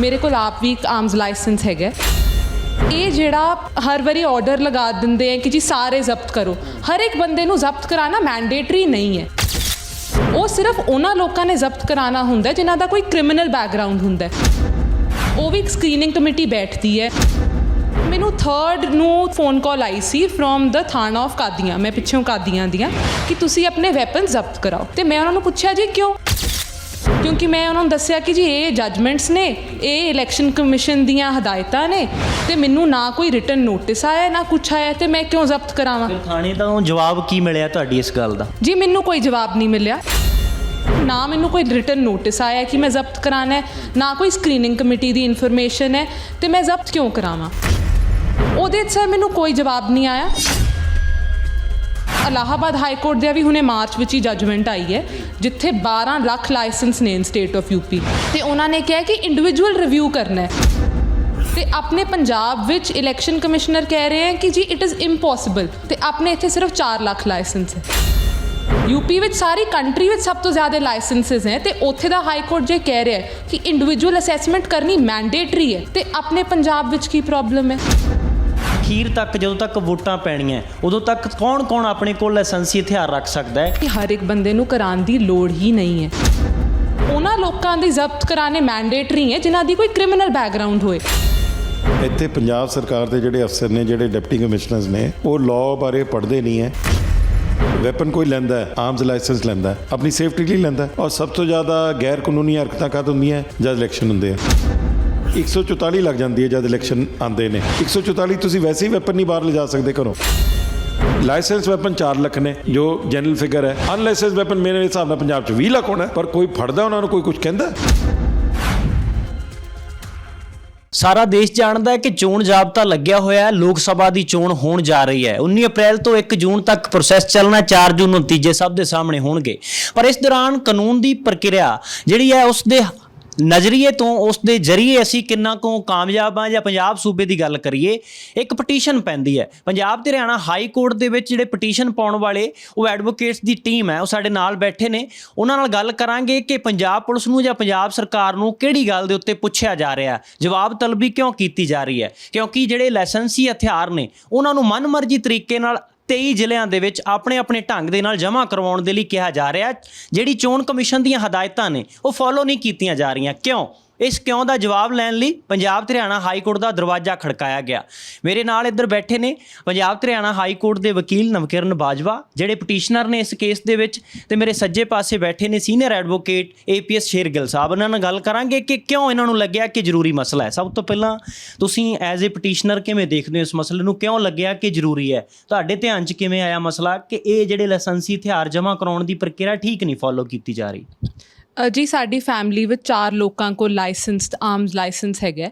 ਮੇਰੇ ਕੋਲ ਆਪ ਵੀ ਇੱਕ ਆਰਮਸ ਲਾਇਸੈਂਸ ਹੈਗਾ। ਇਹ ਜਿਹੜਾ ਹਰ ਵਾਰੀ ਆਰਡਰ ਲਗਾ ਦਿੰਦੇ ਆ ਕਿ ਜੀ ਸਾਰੇ ਜ਼ਬਤ ਕਰੋ। ਹਰ ਇੱਕ ਬੰਦੇ ਨੂੰ ਜ਼ਬਤ ਕਰਾਣਾ ਮੈਂਡੇਟਰੀ ਨਹੀਂ ਹੈ। ਉਹ ਸਿਰਫ ਉਹਨਾਂ ਲੋਕਾਂ ਨੇ ਜ਼ਬਤ ਕਰਾਣਾ ਹੁੰਦਾ ਹੈ ਜਿਨ੍ਹਾਂ ਦਾ ਕੋਈ ਕ੍ਰਿਮੀਨਲ ਬੈਕਗ੍ਰਾਉਂਡ ਹੁੰਦਾ। ਉਹ ਵੀ ਇੱਕ ਸਕਰੀਨਿੰਗ ਕਮੇਟੀ ਬੈਠਦੀ ਹੈ। ਮੈਨੂੰ 3rd ਨੂੰ phone call I C from ਦ ਥਾਣਾ ਆਫ ਕਾਦੀਆਂ, ਮੈਂ ਪਿੱਛੋਂ ਕਾਦੀਆਂ ਦੀਆਂ, ਕਿ ਤੁਸੀਂ ਆਪਣੇ ਵੈਪਨ ਜ਼ਬਤ ਕਰਾਓ। ਤੇ ਮੈਂ ਉਹਨਾਂ ਨੂੰ ਪੁੱਛਿਆ ਜੀ, ਕਿਉਂ? ਕਿਉਂਕਿ ਮੈਂ ਉਹਨਾਂ ਨੂੰ ਦੱਸਿਆ ਕਿ ਜੀ ਇਹ ਜਜਮੈਂਟਸ ਨੇ ਇਹ ਇਲੈਕਸ਼ਨ ਕਮਿਸ਼ਨ ਦੀਆਂ ਹਦਾਇਤਾਂ ਨੇ ਤੇ ਮੈਨੂੰ ਨਾ ਕੋਈ ਰਿਟਨ ਨੋਟਿਸ ਆਇਆ ਨਾ ਕੁਛ ਆਇਆ ਤੇ ਮੈਂ ਕਿਉਂ ਜ਼ਬਤ ਕਰਾਵਾਂ? ਫਿਰ ਥਾਣੇ ਤੋਂ ਜਵਾਬ ਕੀ ਮਿਲਿਆ ਤੁਹਾਡੀ ਇਸ ਗੱਲ ਦਾ? ਜੀ ਮੈਨੂੰ ਕੋਈ ਜਵਾਬ ਨਹੀਂ ਮਿਲਿਆ। ਨਾ ਮੈਨੂੰ ਕੋਈ ਰਿਟਨ ਨੋਟਿਸ ਆਇਆ ਕਿ ਮੈਂ ਜ਼ਬਤ ਕਰਾਣਾ ਹੈ ਨਾ ਕੋਈ ਸਕਰੀਨਿੰਗ ਕਮੇਟੀ ਦੀ ਇਨਫੋਰਮੇਸ਼ਨ ਹੈ ਤੇ ਮੈਂ ਜ਼ਬਤ ਕਿਉਂ ਕਰਾਵਾਂ? ਉਹਦੇ 'ਚ ਸਰ ਮੈਨੂੰ ਕੋਈ ਜਵਾਬ ਨਹੀਂ ਆਇਆ। ਇਲਾਹਾਬਾਦ ਹਾਈ ਕੋਰਟ ਦੇ ਵੀ ਹੁਣੇ ਮਾਰਚ ਵਿੱਚ ਹੀ ਜੱਜਮੈਂਟ ਆਈ ਹੈ, ਜਿੱਥੇ 12 ਲੱਖ ਲਾਇਸੈਂਸ ਨੇ ਸਟੇਟ ਆਫ ਯੂਪੀ ਤੇ ਉਹਨਾਂ ਨੇ ਕਿਹਾ ਕਿ ਇੰਡੀਵਿਜੂਅਲ ਰਿਵਿਊ ਕਰਨਾ ਹੈ। ਤੇ ਆਪਣੇ ਪੰਜਾਬ ਵਿੱਚ ਇਲੈਕਸ਼ਨ ਕਮਿਸ਼ਨਰ ਕਹਿ ਰਹੇ ਹੈ ਕਿ ਜੀ ਇਟ ਇਜ਼ ਇੰਪੋਸੀਬਲ ਤੇ ਆਪਣੇ ਇੱਥੇ ਸਿਰਫ 4 ਲੱਖ ਲਾਇਸੈਂਸ ਹੈ। ਯੂਪੀ ਵਿੱਚ ਸਾਰੀ ਕੰਟਰੀ ਵਿੱਚ ਸਭ ਤੋਂ ਜ਼ਿਆਦਾ ਲਾਇਸੈਂਸਸ ਹੈ ਤੇ ਉੱਥੇ ਦਾ ਹਾਈ ਕੋਰਟ ਜੇ ਕਹਿ ਰਿਹਾ ਹੈ ਕਿ ਇੰਡੀਵਿਜੂਅਲ ਅਸੈਸਮੈਂਟ ਕਰਨੀ ਮੈਂਡੇਟਰੀ ਹੈ। ਤੇ ਆਪਣੇ ਪੰਜਾਬ ਵਿੱਚ ਕੀ ਪ੍ਰੋਬਲਮ ਹੈ? ਅਖੀਰ ਤੱਕ ਜਦੋਂ ਤੱਕ ਵੋਟਾਂ ਪੈਣੀਆਂ ਉਦੋਂ ਤੱਕ ਕੌਣ-ਕੌਣ ਆਪਣੇ ਕੋਲ ਲਾਇਸੈਂਸੀ ਹਥਿਆਰ ਰੱਖ ਸਕਦਾ ਹੈ? ਕਿ ਹਰ ਇੱਕ ਬੰਦੇ ਨੂੰ ਕਰਾਉਣ ਦੀ ਲੋੜ ਹੀ ਨਹੀਂ ਹੈ। ਉਹਨਾਂ ਲੋਕਾਂ ਦੀ ਜ਼ਬਤ ਕਰਾਣੇ ਮੈਂਡੇਟਰੀ ਹੈ ਜਿਨ੍ਹਾਂ ਦੀ ਕੋਈ ਕ੍ਰਿਮੀਨਲ ਬੈਕਗ੍ਰਾਉਂਡ ਹੋਏ। ਇੱਥੇ ਪੰਜਾਬ ਸਰਕਾਰ ਦੇ ਜਿਹੜੇ ਅਫਸਰ ਨੇ ਜਿਹੜੇ ਡਿਪਟੀ ਕਮਿਸ਼ਨਰਸ ਨੇ ਉਹ ਲਾਅ ਬਾਰੇ ਪੜ੍ਹਦੇ ਨਹੀਂ ਹੈ। ਵੈਪਨ ਕੋਈ ਲੈਂਦਾ ਹੈ ਆਰਮਸ ਲਾਇਸੈਂਸ ਲੈਂਦਾ ਹੈ ਆਪਣੀ ਸੇਫਟੀ ਲਈ ਲੈਂਦਾ ਹੈ ਔਰ ਸਭ ਤੋਂ ਜ਼ਿਆਦਾ ਗੈਰ ਕਾਨੂੰਨੀ ਹਰਕਤਾਂ ਕਦ ਹੁੰਦੀਆਂ ਜਦ ਇਲੈਕਸ਼ਨ ਹੁੰਦੇ ਆ। 144 ਲੱਗ ਜਾਂਦੀ ਹੈ ਜਦ ਇਲੈਕਸ਼ਨ ਆਉਂਦੇ ਨੇ। 144 ਤੁਸੀਂ ਵੈਸੇ ਹੀ ਵੈਪਨ ਨਹੀਂ ਬਾਹਰ ਲਿਜਾ ਸਕਦੇ ਘਰੋਂ। ਲਾਇਸੈਂਸ ਵੈਪਨ 4 ਲੱਖ ਨੇ, ਜੋ ਜਨਰਲ ਫਿਗਰ ਹੈ। ਅਨਲਾਇਸੈਂਸ ਵੈਪਨ ਮੇਰੇ ਹਿਸਾਬ ਨਾਲ ਪੰਜਾਬ 'ਚ 20 ਲੱਖ ਹੋਣਾ ਪਰ ਕੋਈ ਫੜਦਾ ਉਹਨਾਂ ਨੂੰ, ਕੋਈ ਕੁਝ ਕਹਿੰਦਾ ਸਾਰਾ ਦੇਸ਼ ਜਾਣਦਾ ਹੈ ਕਿ ਚੋਣ ਜਾਬਤਾ ਲੱਗਿਆ ਹੋਇਆ ਹੈ, ਲੋਕ ਸਭਾ ਦੀ ਚੋਣ ਹੋਣ ਜਾ ਰਹੀ ਹੈ। 19 ਅਪ੍ਰੈਲ ਤੋਂ 1 ਜੂਨ ਤੱਕ ਪ੍ਰੋਸੈਸ ਚੱਲਣਾ 4 ਜੂਨ ਨੂੰ ਨਤੀਜੇ ਸਭ ਦੇ ਸਾਹਮਣੇ ਹੋਣਗੇ। ਪਰ ਇਸ ਦੌਰਾਨ ਕਾਨੂੰਨ ਦੀ ਪ੍ਰਕਿਰਿਆ ਜਿਹੜੀ ਹੈ, ਉਸ ਦੇ ਨਜ਼ਰੀਏ ਤੋਂ ਉਸ ਦੇ ਜ਼ਰੀਏ ਅਸੀਂ ਕਿੰਨਾ ਕੁ ਕਾਮਯਾਬ ਆ ਜਾਂ ਪੰਜਾਬ ਸੂਬੇ ਦੀ ਗੱਲ ਕਰੀਏ, ਇੱਕ ਪਟੀਸ਼ਨ ਪੈਂਦੀ ਹੈ। ਪੰਜਾਬ ਤੇ ਹਰਿਆਣਾ ਹਾਈ ਕੋਰਟ ਦੇ ਵਿੱਚ ਜਿਹੜੇ ਪਟੀਸ਼ਨ ਪਾਉਣ ਵਾਲੇ ਉਹ ਐਡਵੋਕੇਟਸ ਦੀ ਟੀਮ ਹੈ, ਉਹ ਸਾਡੇ ਨਾਲ ਬੈਠੇ ਨੇ। ਉਹਨਾਂ ਨਾਲ ਗੱਲ ਕਰਾਂਗੇ ਕਿ ਪੰਜਾਬ ਪੁਲਿਸ ਨੂੰ ਜਾਂ ਪੰਜਾਬ ਸਰਕਾਰ ਨੂੰ ਕਿਹੜੀ ਗੱਲ ਦੇ ਉੱਤੇ ਪੁੱਛਿਆ ਜਾ ਰਿਹਾ ਜਵਾਬ ਤਲਬੀ ਕਿਉਂ ਕੀਤੀ ਜਾ ਰਹੀ ਹੈ? ਕਿਉਂਕਿ ਜਿਹੜੇ ਲਾਇਸੈਂਸੀ ਹਥਿਆਰ ਨੇ, ਉਹਨਾਂ ਨੂੰ ਮਨਮਰਜ਼ੀ ਤਰੀਕੇ ਨਾਲ 23 ਜ਼ਿਲ੍ਹਿਆਂ ਦੇ ਵਿੱਚ ਆਪਣੇ ਆਪਣੇ ਢੰਗ ਦੇ ਨਾਲ ਜਮ੍ਹਾਂ ਕਰਵਾਉਣ ਦੇ ਲਈ ਕਿਹਾ ਜਾ ਰਿਹਾ ਜਿਹੜੀ ਚੋਣ ਕਮਿਸ਼ਨ ਦੀਆਂ ਹਦਾਇਤਾਂ ਨੇ, ਉਹ ਫੋਲੋ ਨਹੀਂ ਕੀਤੀਆਂ ਜਾ ਰਹੀਆਂ। ਕਿਉਂ? ਇਸ ਕਿਉਂ ਦਾ ਜਵਾਬ ਲੈਣ ਲਈ ਪੰਜਾਬ ਤੇ ਹਰਿਆਣਾ ਹਾਈ ਕੋਰਟ ਦਾ ਦਰਵਾਜ਼ਾ ਖੜਕਾਇਆ ਗਿਆ। ਮੇਰੇ ਨਾਲ ਇੱਧਰ ਬੈਠੇ ਨੇ ਪੰਜਾਬ ਤੇ ਹਰਿਆਣਾ ਹਾਈ ਕੋਰਟ ਦੇ ਵਕੀਲ ਨਵਕਿਰਨ ਬਾਜਵਾ, ਜਿਹੜੇ ਪਟੀਸ਼ਨਰ ਨੇ ਇਸ ਕੇਸ ਦੇ ਵਿੱਚ, ਤੇ ਮੇਰੇ ਸੱਜੇ ਪਾਸੇ ਬੈਠੇ ਨੇ senior advocate APS Shergill Sahib. ਇਹਨਾਂ ਨਾਲ ਗੱਲ ਕਰਾਂਗੇ ਕਿ ਕਿਉਂ ਇਹਨਾਂ ਨੂੰ ਲੱਗਿਆ ਕਿ ਜ਼ਰੂਰੀ ਮਸਲਾ ਹੈ। ਸਭ ਤੋਂ ਪਹਿਲਾਂ ਤੁਸੀਂ ਐਜ਼ ਅ ਪਟੀਸ਼ਨਰ ਕਿਵੇਂ ਦੇਖਦੇ ਹੋ ਇਸ ਮਸਲੇ ਨੂੰ? ਕਿਉਂ ਲੱਗਿਆ ਕਿ ਜ਼ਰੂਰੀ ਹੈ? ਤੁਹਾਡੇ ਧਿਆਨ 'ਚ ਕਿਵੇਂ ਆਇਆ ਮਸਲਾ ਕਿ ਇਹ ਜਿਹੜੇ ਲਾਇਸੈਂਸੀ ਹਥਿਆਰ ਜਮ੍ਹਾਂ ਕਰਾਉਣ ਦੀ ਪ੍ਰਕਿਰਿਆ ਠੀਕ ਨਹੀਂ ਫੋਲੋ ਕੀਤੀ ਜਾ ਰਹੀ? ਅ, ਜੀ ਸਾਡੀ ਫੈਮਿਲੀ ਵਿੱਚ ਚਾਰ ਲੋਕਾਂ ਕੋਲ ਲਾਇਸੈਂਸਡ ਆਰਮਸ ਲਾਇਸੈਂਸ ਹੈਗਾ